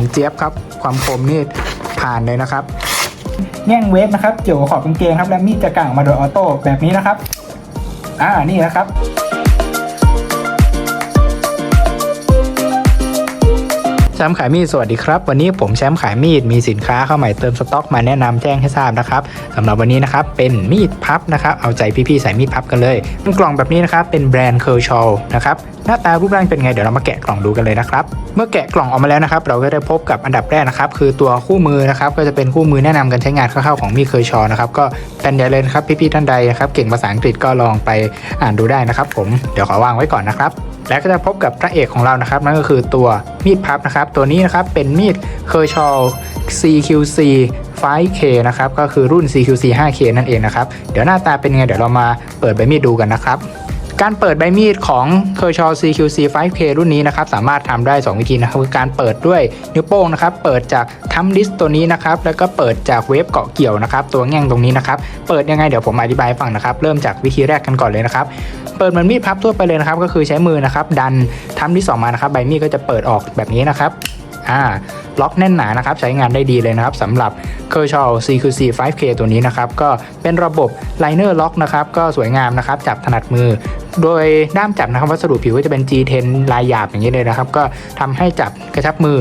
านเจี๊ยบครับ ความคมนี่ผ่านเลยนะครับ แง่งเวฟนะครับเกี่ยวกับขอบกางเกงครับ และมีดจะก่างออกมาโดยออโต้แบบนี้นะครับ อ่านี่นะครับ แชมป์ขายมีดสวัสดีครับ วันนี้ผมแชมป์ขายมีดมีสินค้าเข้าใหม่เติมสต็อกมาแนะนำแจ้งให้ทราบนะครับสำหรับวันนี้นะครับเป็นมีดพับนะครับเอาใจพี่ๆใส่มีดพับกันเลยเป็นกล่องแบบนี้นะครับเป็นแบรนด์เคอร์ชอลนะครับหน้าตารูปร่างเป็นไงเดี๋ยวเรามาแกะกล่องดูกันเลยนะครับเมื่อแกะกล่องออกมาแล้วนะครับเราก็ได้พบกับอันดับแรกนะครับคือตัวคู่มือนะครับก็จะเป็นคู่มือแนะนำการใช้งานคร่าวๆของมีดเคอร์ชอลนะครับก็เป็นใหญ่เลยนะครับพี่ๆท่านใดนะครับเก่งภาษาอังกฤษก็ลองไปอ่านดูได้นะครับผมเดี๋ยวขอวางไว้ก่อนนะครับ และก็จะพบกับพระเอกของเรานะครับนั่นก็คือตัวมีดพับนะครับ ตัวนี้นะครับเป็นมีดเคอร์ชอล CQC 5K นะครับก็คือรุ่น CQC 5K นั่นเองนะครับ เดี๋ยวหน้าตาเป็นไงเดี๋ยวเรามาเปิดใบมีดดูกันนะครับ การเปิดใบมีดของ k e r s h a w CQC 5K รุ่นนี้นะครับสามารถทำได้ 2 วิธีนะครับคือการเปิดด้วยนิ้วโป้งนะครับเปิดจากทัมดิสตัวนี้นะครับแล้วก็เปิดจากเวฟเกาะเกี่ยวนะครับตัวแง่งตรงนี้นะครับเปิดยังไงเดี๋ยวผมอธิบายฟังนะครับเริ่มจากวิธีแรกกันก่อนเลยนะครับเปิดเหมือนมีดพับทั่วไปเลยนะครับก็คือใช้มือนะครับดันทำที่สองมานะครับใบมีดก็จะเปิดออกแบบนี้นะครับ อ่าล็อกแน่นหนานะครับใช้งานได้ดีเลยนะครับสำหรับ k e r s h a w CQC 5K ตัวนี้นะครับก็เป็นระบบ Liner Lock นะครับก็สวยงามนะครับจับถนัดมือ โดยด้ามจับนะครับวัสดุผิวก็จะเป็น G10 ลายหยาบอย่างนี้เลยนะครับ ก็ทำให้จับกระชับมือ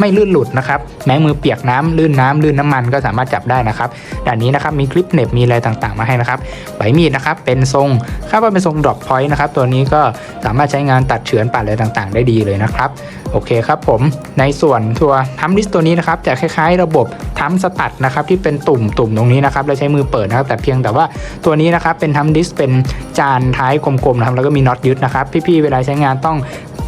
ไม่ลื่นหลุดนะครับแม้มือเปียกน้ำลื่นน้ำลื่นน้ำมันก็สามารถจับได้นะครับด้านนี้นะครับมีคลิปเหน็บมีอะไรต่างๆ มาให้นะครับใบมีดนะครับเป็นทรงคาดว่าเป็นทรงดรอปพอยต์นะครับตัวนี้ก็สามารถใช้งานตัดเฉือนปัดอะไรต่างๆ ได้ดีเลยนะครับโอเคครับผมในส่วนตัวทัมดิสตัวนี้นะครับจะคล้ายๆ ระบบทัมสตัดนะครับที่เป็นตุ่มตุ่มตรงนี้นะครับแล้วใช้มือเปิดนะครับแต่เพียงแต่ว่าตัวนี้นะครับเป็นทัมดิสเป็นจานท้ายกลมๆนะครับแล้วก็มีน็อตยึดนะครับพี่ๆเวลาใช้งานต้อง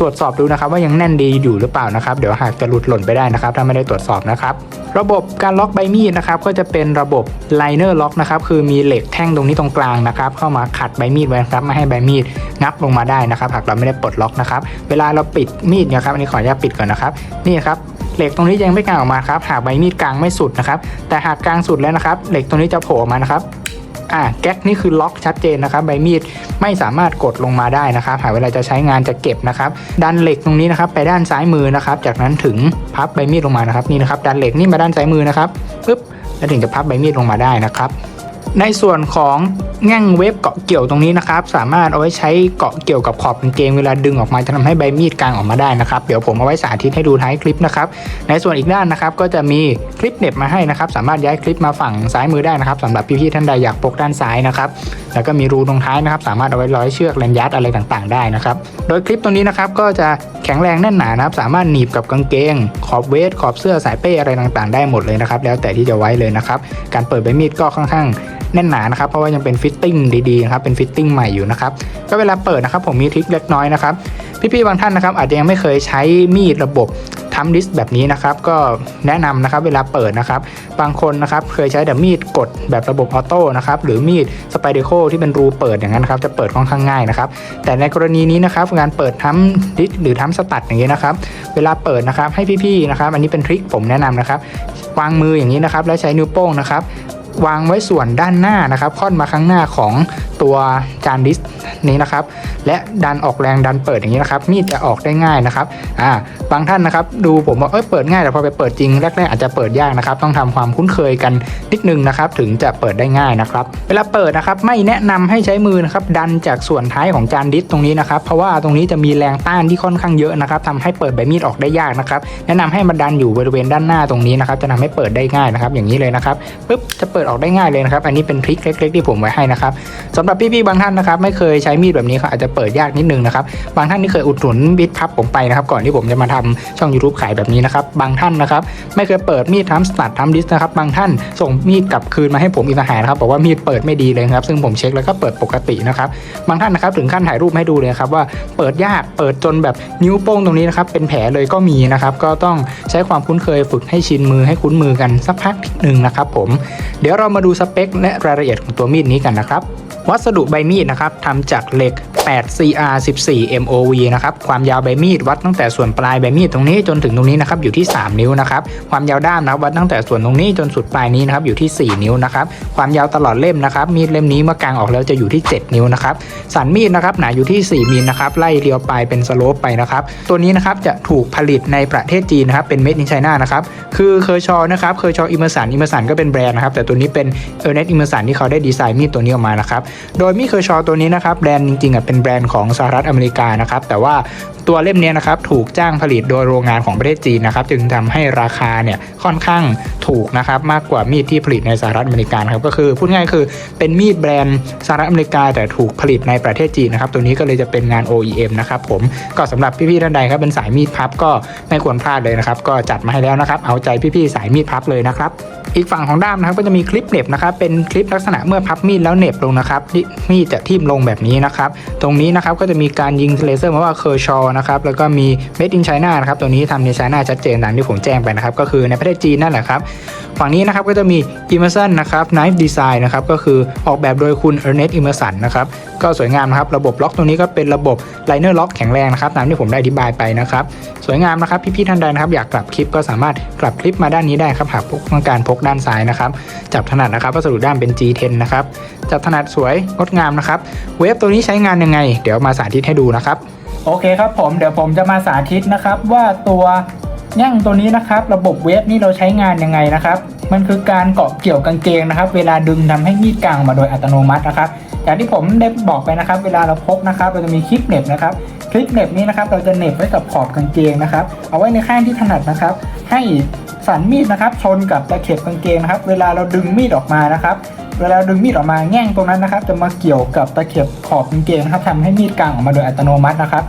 ตรวจสอบดูนะครับว่ายังแน่นดีอยู่หรือเปล่านะครับ เดี๋ยวหากจะหลุดหล่นไปได้นะครับ ถ้าไม่ได้ตรวจสอบนะครับ ระบบการล็อกใบมีดนะครับก็จะเป็นระบบไลเนอร์ล็อกนะครับคือมีเหล็กแท่งตรงนี้ตรงกลางนะครับเข้ามาขัดใบมีดไว้นะครับไม่ให้ใบมีดงับลงมาได้นะครับ หากเราไม่ได้ปลดล็อกนะครับ เวลาเราปิดมีดนะครับอันนี้ขออนุญาตปิดก่อนนะครับนี่ครับเหล็กตรงนี้ยังไม่กลางออกมาครับหากใบมีดกลางไม่สุดนะครับแต่หากกลางสุดแล้วนะครับ เหล็กตรงนี้จะโผล่ออกมานะครับ อ่าแก๊กนี่คือล็อกชัดเจนนะครับใบมีดไม่สามารถกดลงมาได้นะครับหากเวลาจะใช้งานจะเก็บนะครับดันเหล็กตรงนี้นะครับไปด้านซ้ายมือนะครับ จากนั้นถึงพับใบมีดลงมานะครับนี่นะครับดันเหล็กนี่มาด้านซ้ายมือนะครับปึ๊บแล้วถึงจะพับใบมีดลงมาได้นะครับ ในส่วนของแง่งเว็บเกาะเกี่ยวตรงนี้นะครับ สามารถเอาไว้ใช้เกาะเกี่ยวกับขอบกางเกงเวลาดึงออกมาจะทำให้ใบมีดกลางออกมาได้นะครับเดี๋ยวผมเอาไว้สาธิตให้ดูท้ายคลิปนะครับในส่วนอีกด้านนะครับ ก็จะมีคลิปเหน็บมาให้นะครับ สามารถย้ายคลิปมาฝั่งซ้ายมือได้นะครับสำหรับพี่ๆท่านใดอยากพกด้านซ้ายนะครับแล้วก็มีรูตรงท้ายนะครับ สามารถเอาไว้ร้อยเชือกแลนยัดอะไรต่างๆ ได้นะครับ โดยคลิปตรงนี้นะครับก็จะ ข็งแรงแน่นหนานะครับ สามารถหนีบกับกางเกง ขอบเวทขอบเสื้อสายเป้อะไรต่างๆ ได้หมดเลยนะครับ แล้วแต่ที่จะไว้เลยนะครับ การเปิดใบมีดก็ค่อนข้างแน่นหนานะครับ เพราะว่ายังเป็นฟิตติ้งดีๆนะครับเป็นฟิตติ้งใหม่อยู่นะครับก็เวลาเปิดนะครับผมมีทริคเล็กน้อยนะครับพี่ๆบางท่านนะครับอาจจะยังไม่เคยใช้มีดระบบ ทำดิสแบบนี้นะครับก็แนะนำนะครับเวลาเปิดนะครับ บางคนนะครับเคยใช้แต่มีดกดแบบระบบออโต้นะครับหรือมีดสไปเดโคที่เป็นรูเปิดอย่างนั้นนะครับจะเปิดค่อนข้างง่ายนะครับ แต่ในกรณีนี้นะครับการเปิดทำดิสหรือทำสตัดอย่างนี้นะครับ เวลาเปิดนะครับให้พี่ๆนะครับ อันนี้เป็นทริคผมแนะนำนะครับวางมืออย่างนี้นะครับ แล้วใช้นิ้วโป้งนะครับ วางไว้ส่วนด้านหน้านะครับค่อนมาข้างหน้าของตัวจานดิสนี้นะครับ และดันออกแรงดันเปิดอย่างนี้นะครับมีดจะออกได้ง่ายนะครับอ่าบางท่านนะครับ ดูผมว่าเอ้ยเปิดง่ายแต่พอไปเปิดจริงแรกๆอาจจะเปิดยากนะครับ ต้องทำความคุ้นเคยกันนิดนึงนะครับ ถึงจะเปิดได้ง่ายนะครับ เวลาเปิดนะครับไม่แนะนำให้ใช้มือนะครับดันจากส่วนท้ายของจานดิสตรงนี้นะครับ เพราะว่าตรงนี้จะมีแรงต้านที่ค่อนข้างเยอะนะครับทำให้เปิดใบมีดออกได้ยากนะครับ แนะนำให้มันดันอยู่บริเวณด้านหน้าตรงนี้นะครับ จะทำให้เปิดได้ง่ายนะครับ อย่างนี้เลยนะครับปึ๊บจะเปิดออกได้ง่ายเลยนะครับ อันนี้เป็นทริคเล็ก ๆ ที่ผมไว้ให้นะครับสำหรับพี่ๆบางท่านนะครับ ไม่เคยใช้มีดแบบนี้ครับอาจจะเปิดยากนิดนึงนะครับ บางท่านที่เคยอุดหนุนบิดพับผมไปนะครับ ก่อนที่ผมจะมาทำช่อง YouTube ขายแบบนี้นะครับ บางท่านนะครับ ไม่เคยเปิดมีดทำสตัดทำดิสนะครับ บางท่านส่งมีดกลับคืนมาให้ผมอีกต่างหากนะครับบอกว่ามีดเปิดไม่ดีเลยครับ ซึ่งผมเช็คแล้วก็เปิดปกตินะครับ บางท่านนะครับถึงขั้นถ่ายรูปให้ดูเลยครับว่าเปิดยากเปิดจนแบบนิ้วโป้งตรงนี้นะครับเป็นแผลเลยก็มีนะครับก็ต้องใช้ความคุ้นเคยฝึกให้ชินมือให้คุ้นมือกันสักพักหนึ่งนะครับผมเดี๋ยวเรามาดูสเปคและรายละเอียดของตัวมีดนี้กันนะครับวัสดุใบมีดนะครับทำจากเหล็ก 8 CR 14 MOV นะครับ ความยาวใบมีดวัดตั้งแต่ส่วนปลายใบมีดตรงนี้จนถึงตรงนี้นะครับอยู่ที่ 3 นิ้วนะครับ ความยาวด้ามนะวัดตั้งแต่ส่วนตรงนี้จนสุดปลายนี้นะครับอยู่ที่ 4 นิ้วนะครับ ความยาวตลอดเล่มนะครับ มีดเล่มนี้เมื่อกางออกแล้วจะอยู่ที่ 7 นิ้วนะครับ สันมีดนะครับหนาอยู่ที่ 4มิลนะครับไล่เรียวปลายเป็นสโลปไปนะครับ ตัวนี้นะครับจะถูกผลิตในประเทศจีนนะครับเป็นเมด in ไชน่านะครับ คือเคอร์ชอนะครับเคอร์ชออิมเมอร์สันอิมเมอร์สันก็เป็นแบรนด์นะครับแต่ตัวนี้เป็นเออร์เน็ตอิมเมอร์สันที่เขาได้ดีไซน์มีดตัวนี้ออกมานะครับ โดยมีดเคอร์ชอตัวนี้นะครับแบรนด์จริงๆอะเป็นแบรนด์ของสหรัฐอเมริกานะครับแต่ว่าตัวเล่มเนี้ยนะครับถูกจ้างผลิตโดยโรงงานของประเทศจีนนะครับจึงทำให้ราคาเนี่ยค่อนข้างถูกนะครับมากกว่ามีดที่ผลิตในสหรัฐอเมริกาครับก็คือพูดง่ายๆคือเป็นมีดแบรนด์สหรัฐอเมริกาแต่ถูกผลิตในประเทศจีนนะครับตัวนี้ก็เลยจะเป็นงาน OEM นะครับผมก็สำหรับพี่ๆท่านใดครับเป็นสายมีดพับก็ไม่ควรพลาดเลยนะครับก็จัดมาให้แล้วนะครับเอาใจพี่ๆสายมีดพับเลยนะครับอีกฝั่งของด้ามนะครับก็จะมีคลิปเหน็บนะครับ เป็นคลิปลักษณะเมื่อพับมีดแล้วเหน็บลงนะครับมีดจะทิ่มลงแบบนี้นะครับ ตรงนี้นะครับก็จะมีการยิงเลเซอร์มาว่าเคอร์ชอนะครับแล้วก็มี Made in China นะครับตัวนี้ทำใน China ชัดเจนตามที่ผมแจ้งไปนะครับ ก็คือในประเทศจีนนั่นแหละครับ ฝั่งนี้นะครับก็จะมี Emerson นะครับ Knife Design นะครับก็คือออกแบบโดยคุณ Ernest Emerson นะครับก็สวยงามนะครับระบบล็อกตรงนี้ก็เป็นระบบ Liner Lock แข็งแรงนะครับตามที่ผมได้อธิบายไปนะครับสวยงามนะครับพี่ๆท่านใดนะครับอยากกลับคลิปก็สามารถกลับคลิปมาด้านนี้ได้ครับหากพกต้องการพกด้านซ้ายนะครับจับถนัดนะครับวัสดุด้ามเป็น G10 นะครับจับถนัดสวยงดงามนะครับเวฟตัวนี้ใช้งานยังไง เดี๋ยวมาสาธิตให้ดูนะครับโอเคครับผมเดี๋ยวผมจะมาสาธิตนะครับว่าตัว แง่งตัวนี้นะครับระบบเวฟนี่เราใช้งานยังไงนะครับ มันคือการเกาะเกี่ยวกางเกงนะครับ เวลาดึงทำให้มีดกลางออกมาโดยอัตโนมัตินะครับอย่างที่ผมได้บอกไปนะครับ เวลาเราพกนะครับ เราจะมีคลิปเน็บนะครับคลิปเน็บนี้นะครับ เราจะเน็บไว้กับขอบกางเกงนะครับ เอาไว้ในข้างที่ถนัดนะครับ ให้สันมีดนะครับ ชนกับตะเข็บกางเกงนะครับ เวลาเราดึงมีดออกมานะครับ เวลาดึงมีดออกมาแง่งตรงนั้นนะครับ จะมาเกี่ยวกับตะเข็บขอบกางเกงนะครับทำให้มีดกางออกมาโดยอัตโนมัตินะครับ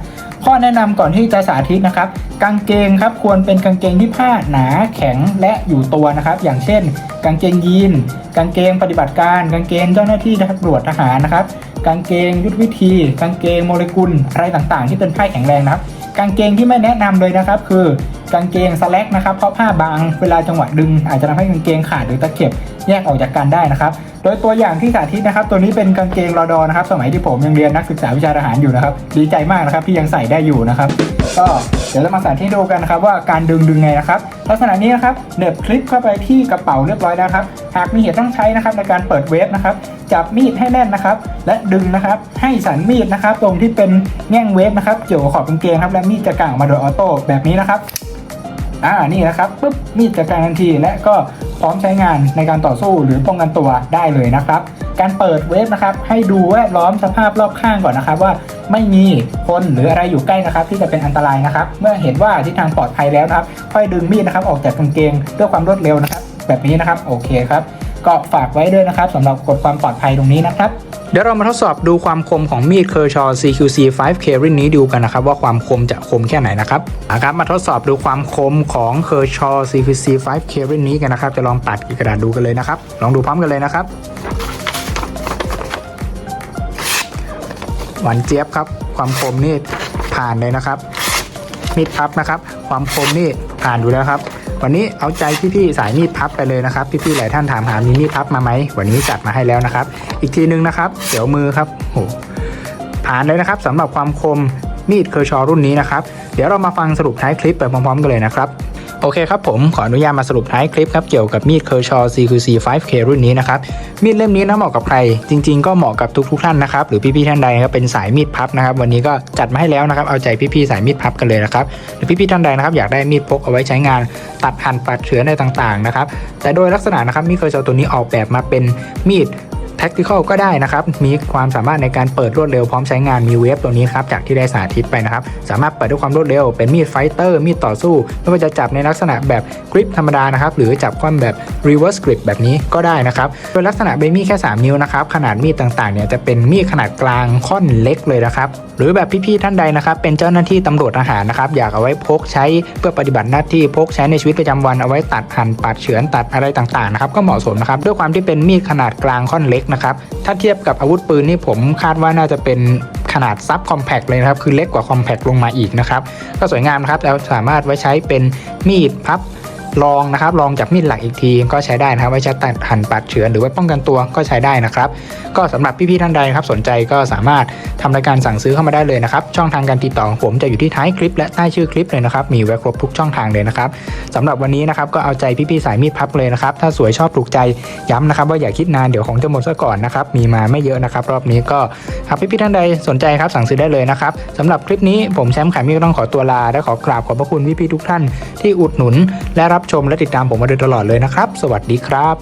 ข้อแนะนำก่อนที่จะสาธิตนะครับ กางเกงครับควรเป็นกางเกงที่ผ้าหนาแข็งและอยู่ตัวนะครับ อย่างเช่น กางเกงยีนกางเกงปฏิบัติการ กางเกงเจ้าหน้าที่ตำรวจทหารนะครับ กางเกงยุทธวิธี กางเกงโมเลกุลอะไรต่างๆ ที่เป็นผ้าแข็งแรงนะครับ กางเกงที่ไม่แนะนำเลยนะครับ คือ กางเกงสแลกนะครับเพราะผ้าบางเวลาจังหวะดึง อาจจะทำให้กางเกงขาดหรือตะเข็บแยกออกจากกันได้นะครับ โดยตัวอย่างที่สาธิตนะครับ ตัวนี้เป็นกางเกงรอดอนะครับ สมัยที่ผมยังเรียนนักศึกษาวิชาทหารอยู่นะครับ ดีใจมากนะครับที่ยังใส่ได้อยู่นะครับ ก็เดี๋ยวเรามาสาธิตดูกันนะครับว่าการดึงดึงไงนะครับ ลักษณะนี้นะครับเหน็บคลิปเข้าไปที่กระเป๋าเรียบร้อยแล้วครับ หากมีเหตุต้องใช้นะครับในการเปิดเวฟนะครับ จับมีดให้แน่นนะครับ และดึงนะครับ ให้สันมีดนะครับ ตรงที่เป็นแง่งเวฟนะครับ เกี่ยวกับขอบกางเกงครับ และมีดจะกางออกมาโดยออโต้แบบนี้นะครับ อ่านี่นะครับปุ๊บมีดจัดการทันทีและก็พร้อมใช้งานในการต่อสู้หรือป้องกันตัวได้เลยนะครับ การเปิดเวฟนะครับ ให้ดูแวดล้อมสภาพรอบข้างก่อนนะครับ ว่าไม่มีคนหรืออะไรอยู่ใกล้นะครับ ที่จะเป็นอันตรายนะครับ เมื่อเห็นว่าทิศทางปลอดภัยแล้วนะครับ ค่อยดึงมีดนะครับ ออกจากกางเกงด้วยความรวดเร็วนะครับ แบบนี้นะครับโอเคครับ ก็ฝากไว้ด้วยนะครับสำหรับกฎความปลอดภัยตรงนี้นะครับ เดี๋ยวเรามาทดสอบดูความคมของมีดเคอร์ชอ CQC 5K รุ่นนี้ดูกันนะครับว่าความคมจะคมแค่ไหนนะครับนะครับ มาทดสอบดูความคมของเคอร์ชอ CQC 5K รุ่นนี้กันนะครับ จะลองปัดกระดาษดูกันเลยนะครับ ลองดูพร้อมกันเลยนะครับ หวานเจี๊ยบครับ ความคมนี่ผ่านเลยนะครับ มีดพับนะครับ ความคมนี่ผ่านอยู่แล้วครับ วันนี้เอาใจพี่ๆสายมีดพับไปเลยนะครับ พี่ๆหลายท่านถามหามีมีดพับมาไหมวันนี้จัดมาให้แล้วนะครับ อีกทีนึงนะครับเดี๋ยวมือครับโหผ่านเลยนะครับสำหรับความคมมีดเคอร์ชอรุ่นนี้นะครับ เดี๋ยวเรามาฟังสรุปท้ายคลิปไปพร้อมๆกันเลยนะครับ โอเคครับผมขออนุญาตมาสรุปท้ายคลิปครับเกี่ยวกับมีดเคอร์ชอ CQC 5K รุ่นนี้นะครับมีดเล่มนี้นะเหมาะกับใคร จริง ๆ ก็เหมาะกับทุกๆท่านนะครับหรือพี่ๆท่านใดครับเป็นสายมีดพับนะครับวันนี้ก็จัดมาให้แล้วนะครับเอาใจพี่ๆสายมีดพับกันเลยนะครับหรือพี่ๆท่านใดนะครับอยากได้มีดพกเอาไว้ใช้งาน ตัดหั่นปัดเฉือนอะไรต่างๆนะครับแต่โดยลักษณะนะครับมีดเคอร์ชอตัวนี้ออกแบบมาเป็นมีด tactical ก็ได้นะครับ มีความสามารถในการเปิดรวดเร็วพร้อมใช้งานมีเวฟตัวนี้ครับ จากที่ได้สาธิตไปนะครับ สามารถเปิดด้วยความรวดเร็ว เป็นมีดไฟเตอร์ มีดต่อสู้ ไม่ว่าจะจับในลักษณะแบบกริปธรรมดานะครับ หรือจับคว่ำแบบ reverse grip แบบนี้ก็ได้นะครับ โดยลักษณะใบมีดแค่ 3 นิ้วนะครับ ขนาดมีดต่างๆเนี่ยจะเป็นมีดขนาดกลางค่อนเล็กเลยนะครับ หรือแบบพี่ๆท่านใดนะครับ เป็นเจ้าหน้าที่ตำรวจทหารนะครับ อยากเอาไว้พกใช้เพื่อปฏิบัติหน้าที่พกใช้ในชีวิตประจำวันเอาไว้ตัดหั่นปัดเฉือนตัดอะไรต่างๆนะครับก็เหมาะสมนะครับด้วยความที่เป็นมีดขนาดกลางค่อนเล็กนะครับ ถ้าเทียบกับอาวุธปืนนี่ผมคาดว่าน่าจะเป็นขนาดซับคอมแพกเลยนะครับ คือเล็กกว่าคอมแพกลงมาอีกนะครับ ก็สวยงามนะครับแล้วสามารถไว้ใช้เป็นมีดพับ ลองนะครับลองจากมีดหลักอีกทีก็ใช้ได้นะครับไว้ใช้ตัดหั่นปัดเฉือนหรือไว้ป้องกันตัวก็ใช้ได้นะครับ ก็สำหรับพี่ๆท่านใดนะครับสนใจก็สามารถทำรายการสั่งซื้อเข้ามาได้เลยนะครับ ช่องทางการติดต่อของผมจะอยู่ที่ท้ายคลิปและใต้ชื่อคลิปเลยนะครับ มีไว้ครบทุกช่องทางเลยนะครับสำหรับวันนี้นะครับก็เอาใจพี่ๆสายมีดพับเลยนะครับ ถ้าสวยชอบถูกใจย้ำนะครับ ว่าอย่าคิดนานเดี๋ยวของจะหมดซะก่อนนะครับมีมาไม่เยอะนะครับ รอบนี้ก็หากพี่ๆท่านใดสนใจครับสั่งซื้อได้เลยนะครับสำหรับคลิปนี้ผมแชมป์ขายมีดต้องขอตัวลาและขอกราบขอบพระคุณพี่ๆทุกท่านที่อุดหนุน และรับชมและติดตามผมมาโดยตลอดเลยนะครับ สวัสดีครับ